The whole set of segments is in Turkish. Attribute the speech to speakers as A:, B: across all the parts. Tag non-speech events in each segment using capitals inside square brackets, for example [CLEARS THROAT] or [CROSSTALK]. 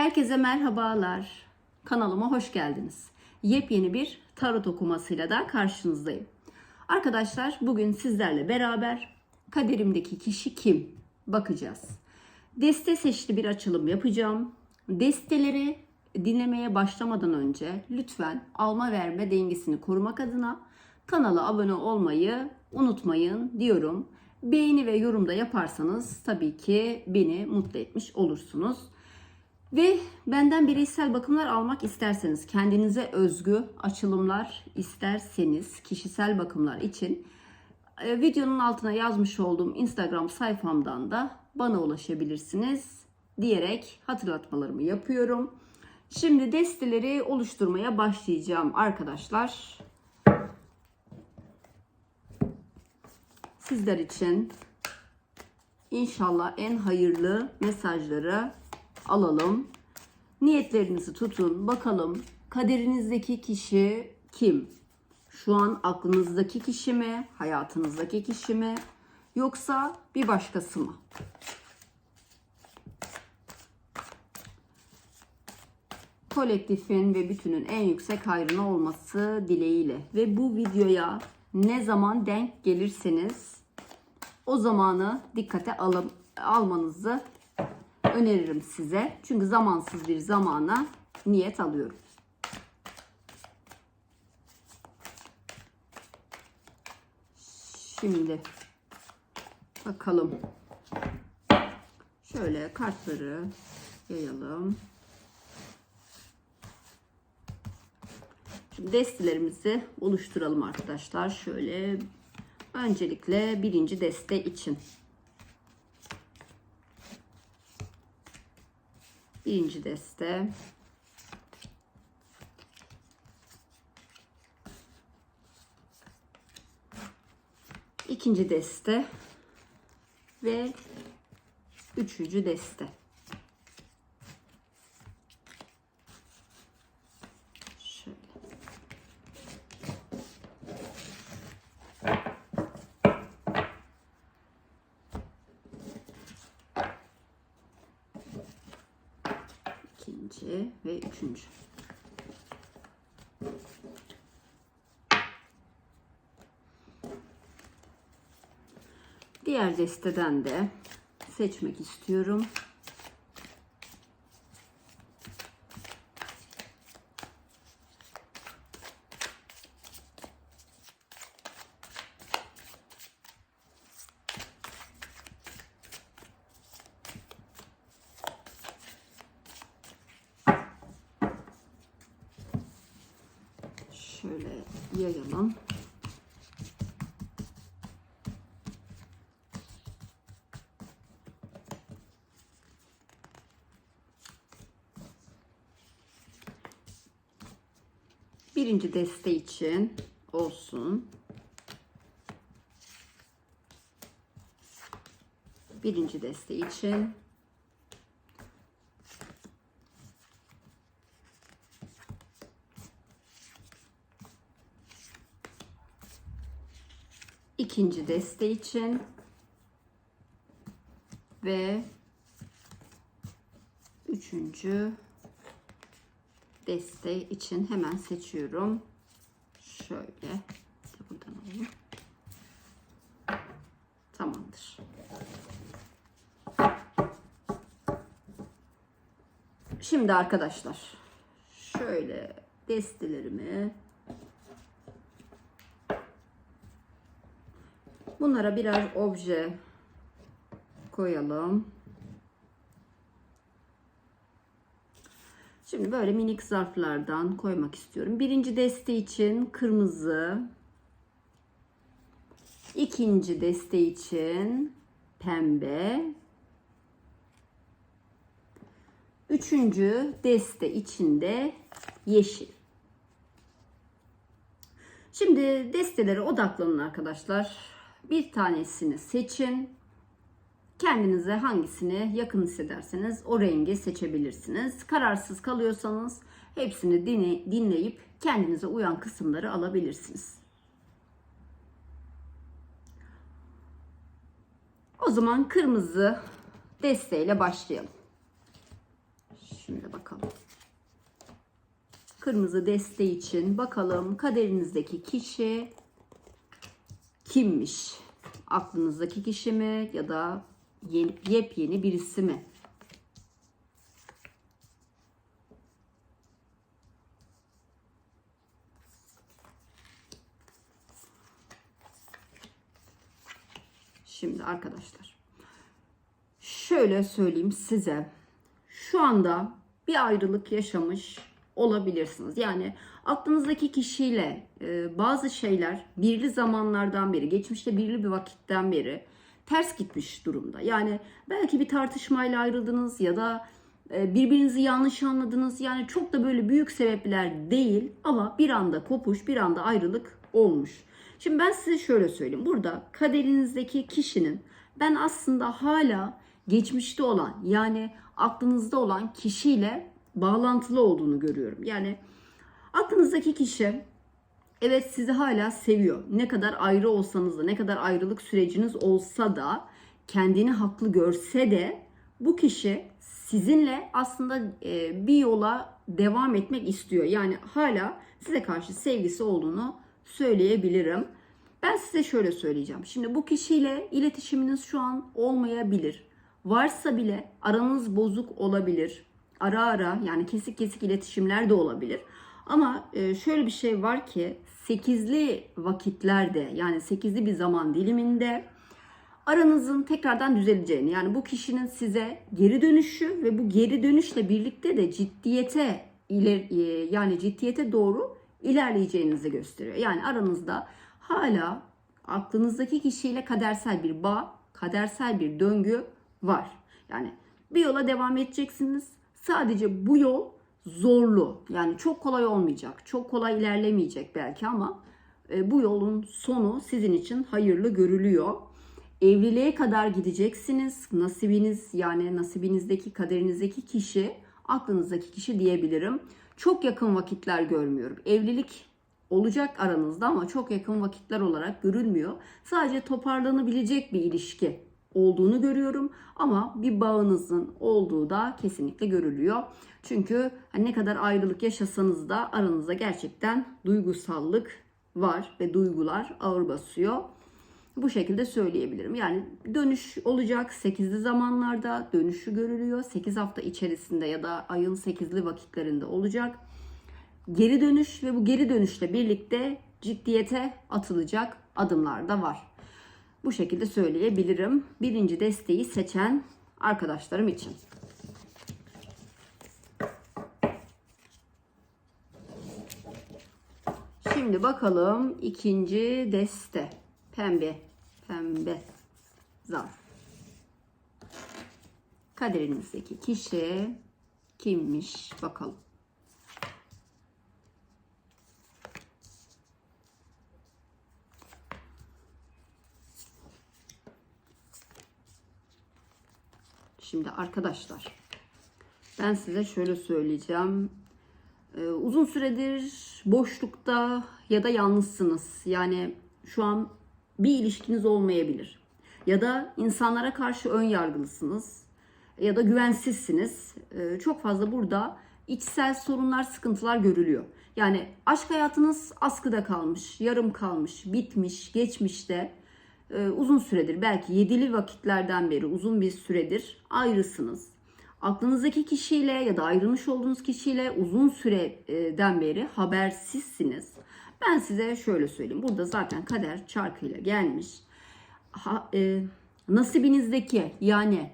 A: Herkese merhabalar. Kanalıma hoş geldiniz. Yepyeni bir tarot okumasıyla da karşınızdayım. Arkadaşlar bugün sizlerle beraber kaderimdeki kişi kim bakacağız. Deste seçli bir açılım yapacağım. Desteleri dinlemeye başlamadan önce lütfen alma verme dengesini korumak adına kanala abone olmayı unutmayın diyorum. Beğeni ve yorum da yaparsanız tabii ki beni mutlu etmiş olursunuz. Ve benden bireysel bakımlar almak isterseniz, kendinize özgü açılımlar isterseniz kişisel bakımlar için e, videonun altına yazmış olduğum Instagram sayfamdan da bana ulaşabilirsiniz diyerek hatırlatmalarımı yapıyorum. Şimdi desteleri oluşturmaya başlayacağım arkadaşlar. Sizler için inşallah en hayırlı mesajları alalım. Niyetlerinizi tutun. Bakalım kaderinizdeki kişi kim? Şu an aklınızdaki kişi mi? Hayatınızdaki kişi mi? Yoksa bir başkası mı? kolektifin ve bütünün en yüksek hayrına olması dileğiyle. Ve bu videoya ne zaman denk gelirseniz o zamanı dikkate alım, almanızı öneririm size. Çünkü zamansız bir zamana niyet alıyorum. Şimdi bakalım. Şöyle kartları yayalım. Şimdi destelerimizi oluşturalım arkadaşlar. Şöyle öncelikle birinci deste için. Birinci deste. ikinci deste ve üçüncü deste. Şöyle. İkinci ve üçüncü. Diğer desteden de seçmek istiyorum. Şöyle yayalım. Birinci deste için olsun. Birinci deste için. ikinci deste için ve üçüncü deste için hemen seçiyorum. Şöyle buradan alalım. Tamamdır. Şimdi arkadaşlar şöyle destelerimi bunlara birer obje koyalım. Şimdi böyle minik zarflardan koymak istiyorum. Birinci deste için kırmızı. ikinci deste için pembe. Üçüncü deste içinde yeşil. Şimdi destelere odaklanın arkadaşlar. Bir tanesini seçin. Kendinize hangisini yakın hissederseniz o rengi seçebilirsiniz. Kararsız kalıyorsanız hepsini dinleyip kendinize uyan kısımları alabilirsiniz. O zaman kırmızı desteğiyle başlayalım. Şimdi bakalım. Kırmızı deste için bakalım kaderinizdeki kişi kimmiş? Aklınızdaki kişi mi ya da yepyeni birisi mi? Şimdi arkadaşlar şöyle söyleyeyim size. Şu anda bir ayrılık yaşamış olabilirsiniz. Yani aklınızdaki kişiyle e, bazı şeyler birli zamanlardan beri, geçmişte birli bir vakitten beri ters gitmiş durumda. Yani belki bir tartışmayla ayrıldınız ya da e, birbirinizi yanlış anladınız. Yani çok da böyle büyük sebepler değil ama bir anda kopuş, bir anda ayrılık olmuş. Şimdi ben size şöyle söyleyeyim. Burada kaderinizdeki kişinin ben aslında hala geçmişte olan yani aklınızda olan kişiyle bağlantılı olduğunu görüyorum. Yani aklınızdaki kişi evet sizi hala seviyor. Ne kadar ayrı olsanız da ne kadar ayrılık süreciniz olsa da kendini haklı görse de bu kişi sizinle aslında e, bir yola devam etmek istiyor. Yani hala size karşı sevgisi olduğunu söyleyebilirim. Ben size şöyle söyleyeceğim. Şimdi bu kişiyle iletişiminiz şu an olmayabilir. Varsa bile aranız bozuk olabilir. Ara ara yani kesik kesik iletişimler de olabilir. Ama e, şöyle bir şey var ki 8'li vakitlerde yani 8'li bir zaman diliminde aranızın tekrardan düzeleceğini yani bu kişinin size geri dönüşü ve bu geri dönüşle birlikte de ciddiyete iler, e, yani ciddiyete doğru ilerleyeceğinizi gösteriyor. Yani aranızda hala aklınızdaki kişiyle kadersel bir bağ, kadersel bir döngü var. Yani bir yola devam edeceksiniz. Sadece bu yol zorlu. Yani çok kolay olmayacak. Çok kolay ilerlemeyecek belki ama e, bu yolun sonu sizin için hayırlı görülüyor. Evliliğe kadar gideceksiniz. Nasibiniz yani nasibinizdeki kaderinizdeki kişi aklınızdaki kişi diyebilirim. Çok yakın vakitler görmüyorum. Evlilik olacak aranızda ama çok yakın vakitler olarak görülmüyor. Sadece toparlanabilecek bir ilişki olduğunu görüyorum ama bir bağınızın olduğu da kesinlikle görülüyor. Çünkü hani ne kadar ayrılık yaşasanız da aranızda gerçekten duygusallık var ve duygular ağır basıyor. Bu şekilde söyleyebilirim. Yani dönüş olacak 8'li zamanlarda dönüşü görülüyor. 8 hafta içerisinde ya da ayın 8'li vakitlerinde olacak. Geri dönüş ve bu geri dönüşle birlikte ciddiyete atılacak adımlar da var. Bu şekilde söyleyebilirim. Birinci desteği seçen arkadaşlarım için. Şimdi bakalım ikinci deste. Pembe. Pembe. Zarf. Kaderinizdeki kişi kimmiş bakalım. Şimdi arkadaşlar ben size şöyle söyleyeceğim. Ee, uzun süredir boşlukta ya da yalnızsınız. Yani şu an bir ilişkiniz olmayabilir. Ya da insanlara karşı ön yargılısınız. Ya da güvensizsiniz. Ee, çok fazla burada içsel sorunlar, sıkıntılar görülüyor. Yani aşk hayatınız askıda kalmış, yarım kalmış, bitmiş, geçmişte e, uzun süredir belki yedili vakitlerden beri uzun bir süredir ayrısınız. Aklınızdaki kişiyle ya da ayrılmış olduğunuz kişiyle uzun süreden beri habersizsiniz. Ben size şöyle söyleyeyim. Burada zaten kader çarkıyla gelmiş. Ha, e, nasibinizdeki yani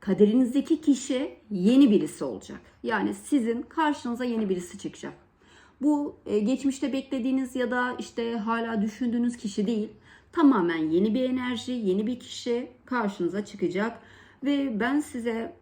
A: kaderinizdeki kişi yeni birisi olacak. Yani sizin karşınıza yeni birisi çıkacak. Bu e, geçmişte beklediğiniz ya da işte hala düşündüğünüz kişi değil. Tamamen yeni bir enerji, yeni bir kişi karşınıza çıkacak ve ben size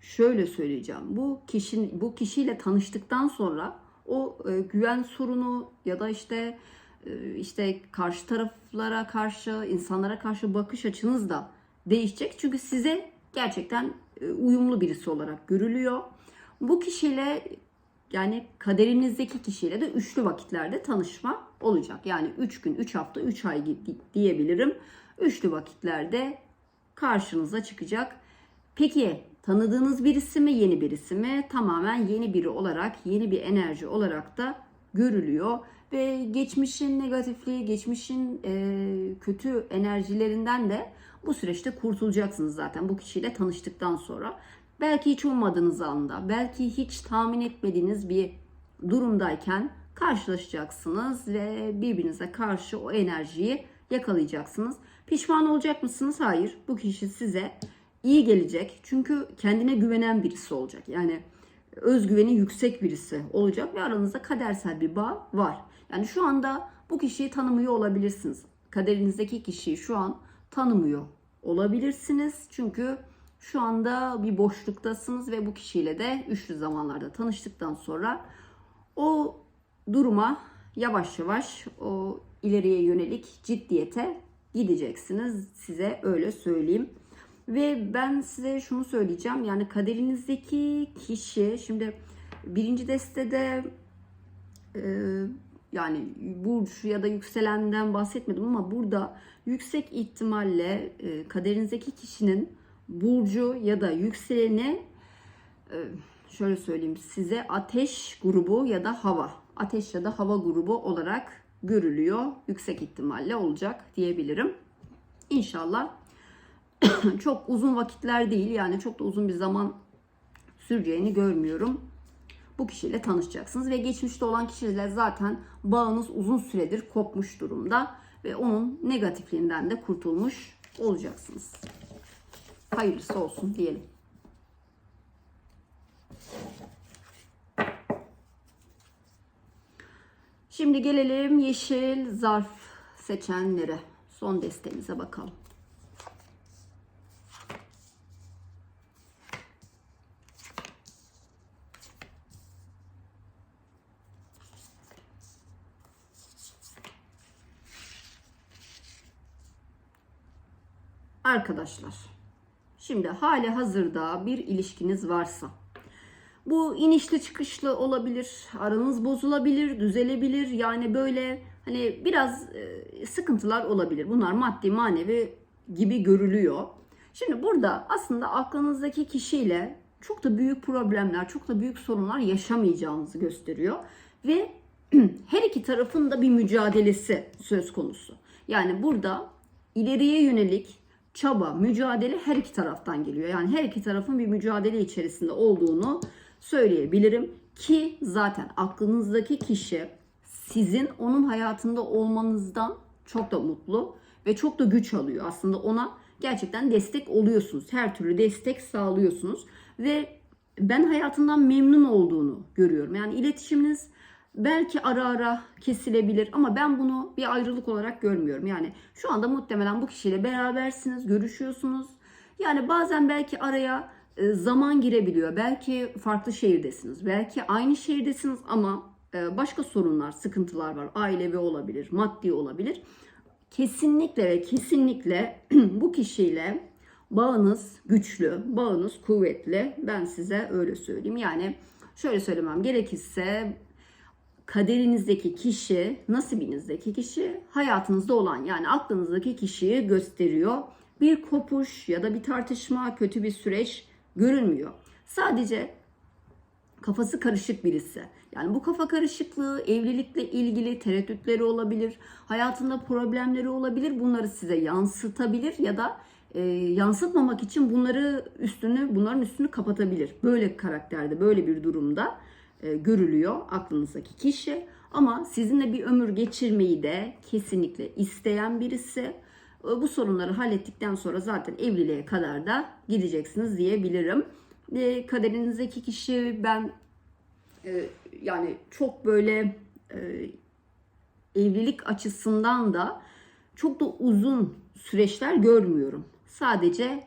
A: şöyle söyleyeceğim. Bu kişinin bu kişiyle tanıştıktan sonra o e, güven sorunu ya da işte e, işte karşı taraflara karşı, insanlara karşı bakış açınız da değişecek. Çünkü size gerçekten e, uyumlu birisi olarak görülüyor. Bu kişiyle yani kaderinizdeki kişiyle de üçlü vakitlerde tanışma olacak. Yani 3 gün, 3 hafta, 3 ay diyebilirim. Üçlü vakitlerde karşınıza çıkacak. Peki tanıdığınız birisi mi, yeni birisi mi? Tamamen yeni biri olarak, yeni bir enerji olarak da görülüyor ve geçmişin negatifliği, geçmişin e, kötü enerjilerinden de bu süreçte kurtulacaksınız zaten bu kişiyle tanıştıktan sonra. Belki hiç ummadığınız anda, belki hiç tahmin etmediğiniz bir durumdayken karşılaşacaksınız ve birbirinize karşı o enerjiyi yakalayacaksınız. Pişman olacak mısınız? Hayır. Bu kişi size iyi gelecek. Çünkü kendine güvenen birisi olacak. Yani özgüveni yüksek birisi olacak ve aranızda kadersel bir bağ var. Yani şu anda bu kişiyi tanımıyor olabilirsiniz. Kaderinizdeki kişiyi şu an tanımıyor olabilirsiniz. Çünkü şu anda bir boşluktasınız ve bu kişiyle de üçlü zamanlarda tanıştıktan sonra o duruma yavaş yavaş o ileriye yönelik ciddiyete gideceksiniz. Size öyle söyleyeyim. Ve ben size şunu söyleyeceğim. Yani kaderinizdeki kişi şimdi birinci destede e, yani burç ya da yükselenden bahsetmedim ama burada yüksek ihtimalle e, kaderinizdeki kişinin burcu ya da yükseleni e, şöyle söyleyeyim size ateş grubu ya da hava ateş ya da hava grubu olarak görülüyor. Yüksek ihtimalle olacak diyebilirim. İnşallah [CLEARS THROAT] çok uzun vakitler değil yani çok da uzun bir zaman süreceğini görmüyorum. Bu kişiyle tanışacaksınız ve geçmişte olan kişiyle zaten bağınız uzun süredir kopmuş durumda ve onun negatifliğinden de kurtulmuş olacaksınız. Hayırlısı olsun diyelim. Şimdi gelelim yeşil zarf seçenlere. Son destemize bakalım. Arkadaşlar, şimdi hali hazırda bir ilişkiniz varsa, bu inişli çıkışlı olabilir, aranız bozulabilir, düzelebilir. Yani böyle hani biraz e, sıkıntılar olabilir. Bunlar maddi manevi gibi görülüyor. Şimdi burada aslında aklınızdaki kişiyle çok da büyük problemler, çok da büyük sorunlar yaşamayacağınızı gösteriyor. Ve [CLEARS THROAT] her iki tarafın da bir mücadelesi söz konusu. Yani burada ileriye yönelik çaba, mücadele her iki taraftan geliyor. Yani her iki tarafın bir mücadele içerisinde olduğunu söyleyebilirim ki zaten aklınızdaki kişi sizin onun hayatında olmanızdan çok da mutlu ve çok da güç alıyor. Aslında ona gerçekten destek oluyorsunuz. Her türlü destek sağlıyorsunuz ve ben hayatından memnun olduğunu görüyorum. Yani iletişiminiz belki ara ara kesilebilir ama ben bunu bir ayrılık olarak görmüyorum. Yani şu anda muhtemelen bu kişiyle berabersiniz, görüşüyorsunuz. Yani bazen belki araya zaman girebiliyor. Belki farklı şehirdesiniz. Belki aynı şehirdesiniz ama e, başka sorunlar, sıkıntılar var. Ailevi olabilir, maddi olabilir. Kesinlikle ve kesinlikle [CLEARS THROAT] bu kişiyle bağınız güçlü, bağınız kuvvetli. Ben size öyle söyleyeyim. Yani şöyle söylemem gerekirse kaderinizdeki kişi, nasibinizdeki kişi hayatınızda olan yani aklınızdaki kişiyi gösteriyor. Bir kopuş ya da bir tartışma, kötü bir süreç görünmüyor. Sadece kafası karışık birisi. Yani bu kafa karışıklığı evlilikle ilgili tereddütleri olabilir, hayatında problemleri olabilir. Bunları size yansıtabilir ya da e, yansıtmamak için bunları üstünü bunların üstünü kapatabilir. Böyle karakterde, böyle bir durumda e, görülüyor aklınızdaki kişi. Ama sizinle bir ömür geçirmeyi de kesinlikle isteyen birisi. Bu sorunları hallettikten sonra zaten evliliğe kadar da gideceksiniz diyebilirim. E, kaderinizdeki kişi ben e, yani çok böyle e, evlilik açısından da çok da uzun süreçler görmüyorum. Sadece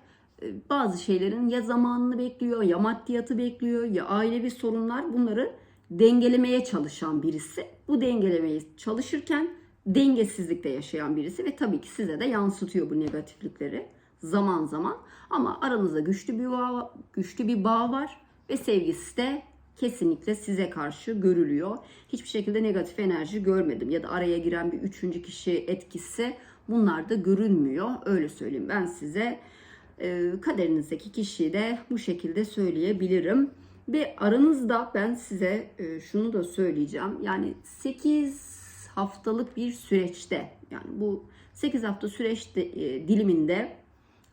A: bazı şeylerin ya zamanını bekliyor, ya maddiyatı bekliyor, ya ailevi sorunlar bunları dengelemeye çalışan birisi. Bu dengelemeyi çalışırken dengesizlikte yaşayan birisi ve tabii ki size de yansıtıyor bu negatiflikleri zaman zaman. Ama aranızda güçlü bir bağ, güçlü bir bağ var ve sevgisi de kesinlikle size karşı görülüyor. Hiçbir şekilde negatif enerji görmedim ya da araya giren bir üçüncü kişi etkisi bunlar da görünmüyor. Öyle söyleyeyim ben size. e, kaderinizdeki kişiyi de bu şekilde söyleyebilirim. Ve aranızda ben size e, şunu da söyleyeceğim. Yani 8 haftalık bir süreçte yani bu 8 hafta süreç de- e, diliminde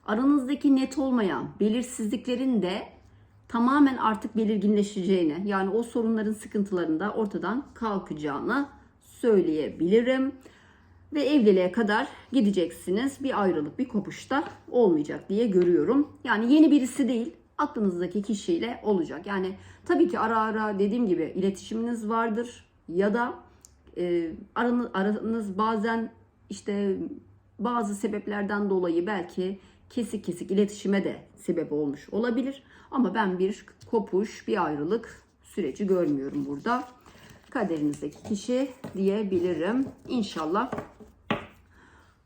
A: aranızdaki net olmayan belirsizliklerin de tamamen artık belirginleşeceğini yani o sorunların sıkıntıların da ortadan kalkacağını söyleyebilirim. Ve evliliğe kadar gideceksiniz. Bir ayrılık, bir kopuş da olmayacak diye görüyorum. Yani yeni birisi değil, aklınızdaki kişiyle olacak. Yani tabii ki ara ara dediğim gibi iletişiminiz vardır ya da e, aranız, aranız bazen işte bazı sebeplerden dolayı belki kesik kesik iletişime de sebep olmuş olabilir. Ama ben bir kopuş, bir ayrılık süreci görmüyorum burada. Kaderinizdeki kişi diyebilirim. İnşallah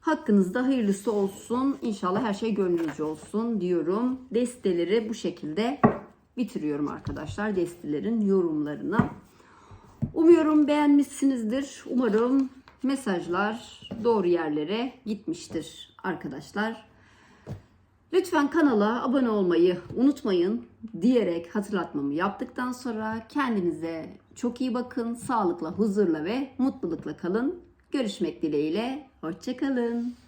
A: hakkınızda hayırlısı olsun. İnşallah her şey gönlünüzce olsun diyorum. Desteleri bu şekilde bitiriyorum arkadaşlar. Destelerin yorumlarını. Umuyorum beğenmişsinizdir. Umarım mesajlar doğru yerlere gitmiştir arkadaşlar. Lütfen kanala abone olmayı unutmayın diyerek hatırlatmamı yaptıktan sonra kendinize çok iyi bakın. Sağlıkla, huzurla ve mutlulukla kalın. Görüşmek dileğiyle. Hoşçakalın.